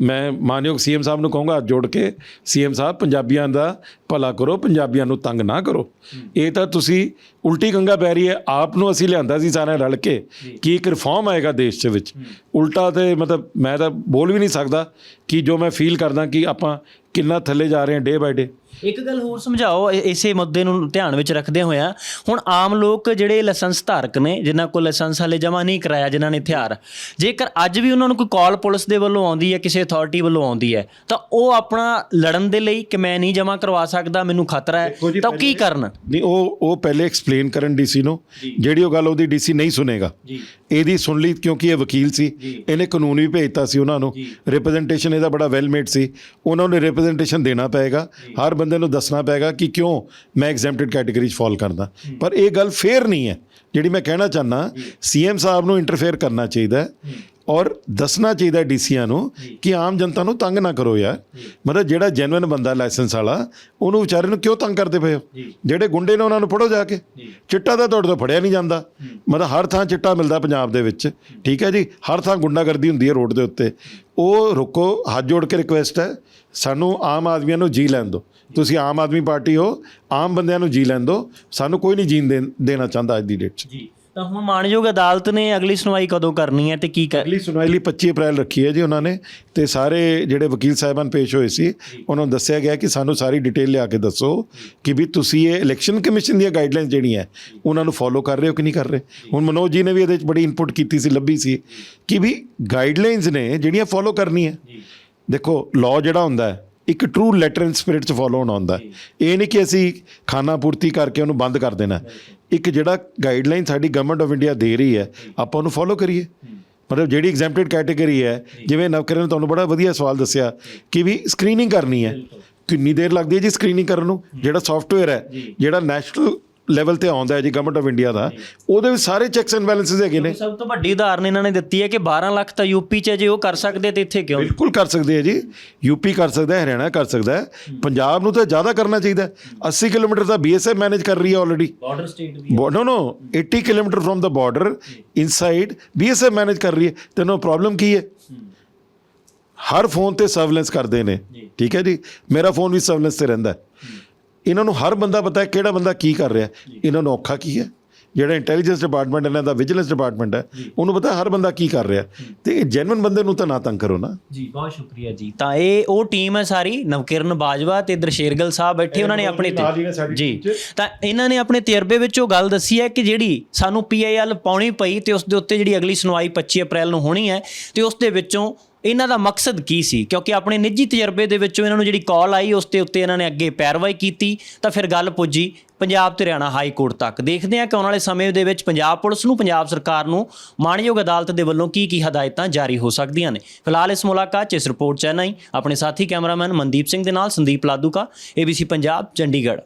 ਮੈਂ ਮਾਨਯੋਗ ਸੀਐਮ ਸਾਹਿਬ ਨੂੰ ਕਹੂੰਗਾ ਹੱਥ ਜੋੜ ਕੇ ਸੀਐਮ ਸਾਹਿਬ ਪੰਜਾਬੀਆਂ ਦਾ ਭਲਾ ਕਰੋ ਪੰਜਾਬੀਆਂ ਨੂੰ ਤੰਗ ਨਾ ਕਰੋ। ਇਹ ਤਾਂ ਤੁਸੀਂ ਉਲਟੀ ਗੰਗਾ ਪੈ ਰਹੀ ਹੈ ਆਪ ਨੂੰ ਅਸੀਂ ਲਿਆਂਦਾ ਸੀ ਸਾਰਿਆਂ ਰਲ ਕੇ। ਕਿ ਇੱਕ ਰਿਫਾਰਮ ਆਏਗਾ ਦੇਸ਼ ਦੇ ਵਿੱਚ? ਉਲਟਾ ਤੇ ਮਤਲਬ ਮੈਂ ਤਾਂ ਬੋਲ ਵੀ ਨਹੀਂ ਸਕਦਾ ਕਿ ਜੋ ਮੈਂ ਫੀਲ ਕਰਦਾ ਕਿ ਆਪਾਂ ਕਿੰਨਾ ਥੱਲੇ ਜਾ ਰਹੇ ਹਾਂ ਡੇ ਬਾਈ ਡੇ ਇੱਕ ਗੱਲ ਹੋਰ ਸਮਝਾਓ ਇਸੇ ਮੁੱਦੇ ਨੂੰ ਧਿਆਨ ਵਿੱਚ ਰੱਖਦੇ ਹੋਇਆ ਹੁਣ ਆਮ ਲੋਕ ਜਿਹੜੇ ਲਾਇਸੈਂਸ ਧਾਰਕ ਨੇ ਜਿਨ੍ਹਾਂ ਕੋਲ ਲਾਇਸੈਂਸ ਹਲੇ ਜਮ੍ਹਾਂ ਨਹੀਂ ਕਰਾਇਆ ਜਿਨ੍ਹਾਂ ਨੇ ਹਥਿਆਰ ਜੇਕਰ ਅੱਜ ਵੀ ਉਹਨਾਂ ਨੂੰ ਕੋਈ ਕਾਲ ਪੁਲਿਸ ਦੇ ਵੱਲੋਂ ਆਉਂਦੀ ਹੈ ਕਿਸੇ ਅਥਾਰਟੀ ਵੱਲੋਂ ਆਉਂਦੀ ਹੈ ਤਾਂ ਉਹ ਆਪਣਾ ਲੜਨ ਦੇ ਲਈ ਕਿ ਮੈਂ ਨਹੀਂ ਜਮ੍ਹਾਂ ਕਰਵਾ ਸਕਦਾ ਮੈਨੂੰ ਖਤਰਾ ਹੈ। ਤਾਂ ਕੀ ਕਰਨ? ਨਹੀਂ ਉਹ ਉਹ ਪਹਿਲੇ ਐਕਸਪਲੇਨ ਕਰਨ ਡੀਸੀ ਨੂੰ। ਜਿਹੜੀ ਉਹ ਗੱਲ ਉਹਦੀ ਡੀਸੀ ਨਹੀਂ ਸੁਨੇਗਾ। ਇਹਦੀ ਸੁਣ ਲਈ ਕਿਉਂਕਿ ਇਹ ਵਕੀਲ ਸੀ। ਇਹਨੇ ਕਾਨੂੰਨ ਵੀ ਭੇਜਤਾ ਸੀ ਉਹਨਾਂ ਨੂੰ। ਰਿਪਰੈਜ਼ੈਂਟੇਸ਼ਨ ਇਹਦਾ ਬੜਾ ਵੈਲ ਮੇਡ ਸੀ। ਉਹਨਾਂ ਨੂੰ ਰਿਪਰੈਜ਼ੈਂਟੇਸ਼ਨ ਦੇਣਾ ਪਏਗਾ। ਹਰ ਬੰਦੇ ਨੂੰ ਦੱਸਣਾ ਪਏਗਾ ਕਿ ਕਿਉਂ ਮੈਂ ਐਗਜ਼ੈਂਪਟਡ ਕੈਟਾਗਰੀ 'ਚ ਫਾਲ ਕਰਦਾ। ਪਰ ਇਹ ਗੱਲ ਫੇਅਰ ਨਹੀਂ ਹੈ। ਜਿਹੜੀ ਮੈਂ ਕਹਿਣਾ ਚਾਹਨਾ ਸੀਐਮ ਸਾਹਿਬ ਨੂੰ ਇੰਟਰਫੇਅਰ ਕਰਨਾ ਚਾਹੀਦਾ ਔਰ ਦੱਸਣਾ ਚਾਹੀਦਾ ਡੀਸੀਆਂ ਨੂੰ ਕਿ ਆਮ ਜਨਤਾ ਨੂੰ ਤੰਗ ਨਾ ਕਰੋ ਯਾਰ। ਮਤਲਬ ਜਿਹੜਾ ਜੈਨੂਇਨ ਬੰਦਾ ਲਾਇਸੈਂਸ ਵਾਲਾ ਉਹਨੂੰ ਵਿਚਾਰੇ ਨੂੰ ਕਿਉਂ ਤੰਗ ਕਰਦੇ ਪਏ ਹੋ? ਜਿਹੜੇ ਗੁੰਡੇ ਨੇ ਉਹਨਾਂ ਨੂੰ ਫੜੋ ਜਾ ਕੇ। ਚਿੱਟਾ ਤਾਂ ਤੁਹਾਡੇ ਤੋਂ ਫੜਿਆ ਨਹੀਂ ਜਾਂਦਾ। ਮਤਲਬ ਹਰ ਥਾਂ ਚਿੱਟਾ ਮਿਲਦਾ ਪੰਜਾਬ ਦੇ ਵਿੱਚ। ਠੀਕ ਹੈ ਜੀ? ਹਰ ਥਾਂ ਗੁੰਡਾਗਰਦੀ ਹੁੰਦੀ ਹੈ ਰੋਡ ਦੇ ਉੱਤੇ। ਉਹ ਰੁਕੋ ਹੱਥ ਜੋੜ ਕੇ ਰਿਕੁਐਸਟ ਹੈ ਸਾਨੂੰ ਆਮ ਆਦਮੀਆਂ ਨੂੰ ਜੀ ਲੈਣ ਦਿਓ। ਤੁਸੀਂ ਆਮ ਆਦਮੀ ਪਾਰਟੀ ਹੋ ਆਮ ਬੰਦਿਆਂ ਨੂੰ ਜੀ ਲੈਣ ਦਿਓ। ਸਾਨੂੰ ਕੋਈ ਨਹੀਂ ਜੀਣ ਦੇਣ- ਦੇਣਾ ਚਾਹੁੰਦਾ ਅੱਜ ਦੀ ਡੇਟ 'ਚ। ਜੀ। ਤਾਂ ਹੁਣ ਮਾਨਯੋਗ ਅਦਾਲਤ ਨੇ ਅਗਲੀ ਸੁਣਵਾਈ ਕਦੋਂ ਕਰਨੀ ਹੈ ਤੇ ਕੀ ਕਰ ਅਗਲੀ ਸੁਣਵਾਈ ਲਈ 25 ਅਪ੍ਰੈਲ ਰੱਖੀ ਹੈ ਜੀ ਉਹਨਾਂ ਨੇ ਤੇ ਸਾਰੇ ਜਿਹੜੇ ਵਕੀਲ ਸਾਹਿਬਾਨ ਪੇਸ਼ ਹੋਏ ਸੀ ਉਹਨਾਂ ਨੂੰ ਦੱਸਿਆ ਗਿਆ ਕਿ ਸਾਨੂੰ ਸਾਰੀ ਡਿਟੇਲ ਲਿਆ ਕੇ ਦੱਸੋ ਕਿ ਵੀ ਤੁਸੀਂ ਇਹ ਇਲੈਕਸ਼ਨ ਕਮਿਸ਼ਨ ਦੀਆਂ ਗਾਈਡਲਾਈਨਸ ਜਿਹੜੀਆਂ ਉਹਨਾਂ ਨੂੰ ਫੋਲੋ ਕਰ ਰਹੇ ਹੋ ਕਿ ਨਹੀਂ ਕਰ ਰਹੇ? ਹੁਣ ਮਨੋਜ ਜੀ ਨੇ ਵੀ ਇਹਦੇ ਵਿੱਚ ਬੜੀ ਇਨਪੁਟ ਕੀਤੀ ਸੀ ਲੱਭੀ ਸੀ ਕਿ ਵੀ ਗਾਈਡਲਾਈਨਸ ਨੇ ਜਿਹੜੀਆਂ ਫੋਲੋ ਕਰਨੀਆਂ ਦੇਖੋ ਲਾਅ ਜਿਹੜਾ ਹੁੰਦਾ ਹੈ ਇੱਕ ਟਰੂ ਲੈਟਰ ਐਂਡ ਸਪਿਰਿਟ ਚ ਫੋਲੋ ਹੋਣਾ ਹੁੰਦਾ ਹੈ। ਇਹ ਨਹੀਂ ਕਿ ਅਸੀਂ ਖਾਣਾ ਪੂਰਤੀ ਕਰਕੇ ਉਹਨੂੰ ਬੰਦ ਕਰ ਦੇਣਾ ਇੱਕ ਜਿਹੜਾ ਗਾਈਡਲਾਈਨ ਸਾਡੀ ਗਵਰਨਮੈਂਟ ਆਫ ਇੰਡੀਆ ਦੇ ਰਹੀ ਹੈ ਆਪਾਂ ਉਹਨੂੰ ਫੋਲੋ ਕਰੀਏ। ਮਤਲਬ ਜਿਹੜੀ ਐਗਜ਼ੈਂਪਟਡ ਕੈਟਾਗਰੀ ਹੈ ਜਿਵੇਂ ਨਵਕਰਨ ਨੇ ਤੁਹਾਨੂੰ ਬੜਾ ਵਧੀਆ ਸਵਾਲ ਦੱਸਿਆ ਕਿ ਵੀ ਸਕਰੀਨਿੰਗ ਕਰਨੀ ਹੈ। ਕਿੰਨੀ ਦੇਰ ਲੱਗਦੀ ਹੈ ਜੀ ਸਕਰੀਨਿੰਗ ਕਰਨ ਨੂੰ? ਜਿਹੜਾ ਸੌਫਟਵੇਅਰ ਹੈ ਜਿਹੜਾ ਨੈਸ਼ਨਲ ਲੈਵਲ ਤੇ ਆਉਂਦਾ ਹੈ ਜੀ ਗਵਰਨਮੈਂਟ ਆਫ ਇੰਡੀਆ ਦਾ। ਉਹਦੇ ਵਿੱਚ ਸਾਰੇ ਚੈੱਕਸ ਐਂਡ ਬੈਲੈਂਸਸ ਹੈਗੇ ਨੇ। ਸਭ ਤੋਂ ਵੱਡੀ ਉਦਾਹਰਨ ਇਹਨਾਂ ਨੇ ਦਿੱਤੀ ਹੈ ਕਿ 12 ਲੱਖ ਤਾਂ ਯੂਪੀ 'ਚ ਹੈ, ਜੇ ਉਹ ਕਰ ਸਕਦੇ ਤੇ ਇੱਥੇ ਕਿਉਂ? ਬਿਲਕੁਲ ਕਰ ਸਕਦੇ ਆ ਜੀ। ਯੂਪੀ ਕਰ ਸਕਦਾ ਹੈ ਹਰਿਆਣਾ ਕਰ ਸਕਦਾ ਹੈ। ਪੰਜਾਬ ਨੂੰ ਤਾਂ ਜ਼ਿਆਦਾ ਕਰਨਾ ਚਾਹੀਦਾ ਹੈ। 80 ਕਿਲੋਮੀਟਰ ਦਾ ਬੀਐਸਐਫ ਮੈਨੇਜ ਕਰ ਰਹੀ ਹੈ ਆਲਰੇਡੀ ਬਾਰਡਰ ਸਟੇਟ ਦੀ ਨੋ ਨੋ 80 ਕਿਲੋਮੀਟਰ ਫਰਮ ਦਾ ਬਾਰਡਰ ਇਨਸਾਈਡ ਬੀਐਸਐਫ ਮੈਨੇਜ ਕਰ ਰਹੀ ਹੈ। ਤੈਨੂੰ ਪ੍ਰੋਬਲਮ ਕੀ ਹੈ? ਹਰ ਫੋਨ ਤੇ ਸਰਵੇਲੈਂਸ ਕਰਦੇ ਨੇ। ਠੀਕ ਹੈ ਜੀ। ਮੇਰਾ ਫੋਨ ਵੀ ਸਰਵੇਲੈਂਸ ਤੇ ਰਹਿੰਦਾ ਹੈ। ਇਹਨਾਂ ਨੂੰ ਹਰ ਬੰਦਾ ਪਤਾ ਹੈ ਕਿਹੜਾ ਬੰਦਾ ਕੀ ਕਰ ਰਿਹਾ ਹੈ। ਇਹਨਾਂ ਨੂੰ ਔਖਾ ਕੀ ਹੈ? ਜਿਹੜਾ ਇੰਟੈਲੀਜੈਂਸ ਡਿਪਾਰਟਮੈਂਟ ਇਹਨਾਂ ਦਾ ਵਿਜੀਲੈਂਸ ਡਿਪਾਰਟਮੈਂਟ ਹੈ ਉਹਨੂੰ ਪਤਾ ਹਰ ਬੰਦਾ ਕੀ ਕਰ ਰਿਹਾ ਹੈ। ਤੇ ਇਹ ਜੈਨੂਇਨ ਬੰਦੇ ਨੂੰ ਤਾਂ ਨਾ ਤੰਗ ਕਰੋ ਨਾ। ਜੀ ਬਹੁਤ ਸ਼ੁਕਰੀਆ ਜੀ। ਤਾਂ ਇਹ ਉਹ ਟੀਮ ਹੈ ਸਾਰੀ ਨਵਕਿਰਨ ਬਾਜਵਾ ਤੇ ਦਰਸ਼ੇਰਗਲ ਸਾਹਿਬ ਬੈਠੇ ਉਹਨਾਂ ਨੇ ਆਪਣੇ ਜੀ। ਤਾਂ ਇਹਨਾਂ ਨੇ ਆਪਣੇ ਤਜਰਬੇ ਵਿੱਚ ਉਹ ਗੱਲ ਦੱਸੀ ਹੈ ਕਿ ਜਿਹੜੀ ਸਾਨੂੰ ਪੀਆਈਐਲ ਪਾਉਣੀ ਪਈ ਤੇ ਉਸ ਦੇ ਉੱਤੇ ਜਿਹੜੀ ਅਗਲੀ ਸੁਣਵਾਈ 25 ਅਪ੍ਰੈਲ ਨੂੰ ਹੋਣੀ ਹੈ ਤੇ ਉਸ ਦੇ ਵਿੱਚੋਂ ਇਹਨਾਂ ਦਾ ਮਕਸਦ ਕੀ ਸੀ? ਕਿਉਂਕਿ ਆਪਣੇ ਨਿੱਜੀ ਤਜਰਬੇ ਦੇ ਵਿੱਚੋਂ ਇਹਨਾਂ ਨੂੰ ਜਿਹੜੀ ਕਾਲ ਆਈ, ਉਸ ਦੇ ਉੱਤੇ ਇਹਨਾਂ ਨੇ ਅੱਗੇ ਪੈਰਵਾਈ ਕੀਤੀ, ਤਾਂ ਫਿਰ ਗੱਲ ਪੁੱਜੀ ਪੰਜਾਬ ਤੇ ਹਰਿਆਣਾ ਹਾਈ ਕੋਰਟ ਤੱਕ। ਦੇਖਦੇ ਹਾਂ ਕਿ ਆਉਣ ਵਾਲੇ ਸਮੇਂ ਦੇ ਵਿੱਚ ਪੰਜਾਬ ਪੁਲਿਸ ਨੂੰ, ਪੰਜਾਬ ਸਰਕਾਰ ਨੂੰ ਮਾਣਯੋਗ ਅਦਾਲਤ ਦੇ ਵੱਲੋਂ ਕੀ ਕੀ ਹਦਾਇਤਾਂ ਜਾਰੀ ਹੋ ਸਕਦੀਆਂ ਨੇ। ਫਿਲਹਾਲ ਇਸ ਮੁਲਾਕਾਤ 'ਚ ਇਸ ਰਿਪੋਰਟ 'ਚ ਇਹਨਾਂ ਹੀ। ਆਪਣੇ ਸਾਥੀ ਕੈਮਰਾਮੈਨ ਮਨਦੀਪ ਸਿੰਘ ਦੇ ਨਾਲ ਸੰਦੀਪ ਲਾਦੂਕਾ ABC ਪੰਜਾਬ, ਚੰਡੀਗੜ੍ਹ।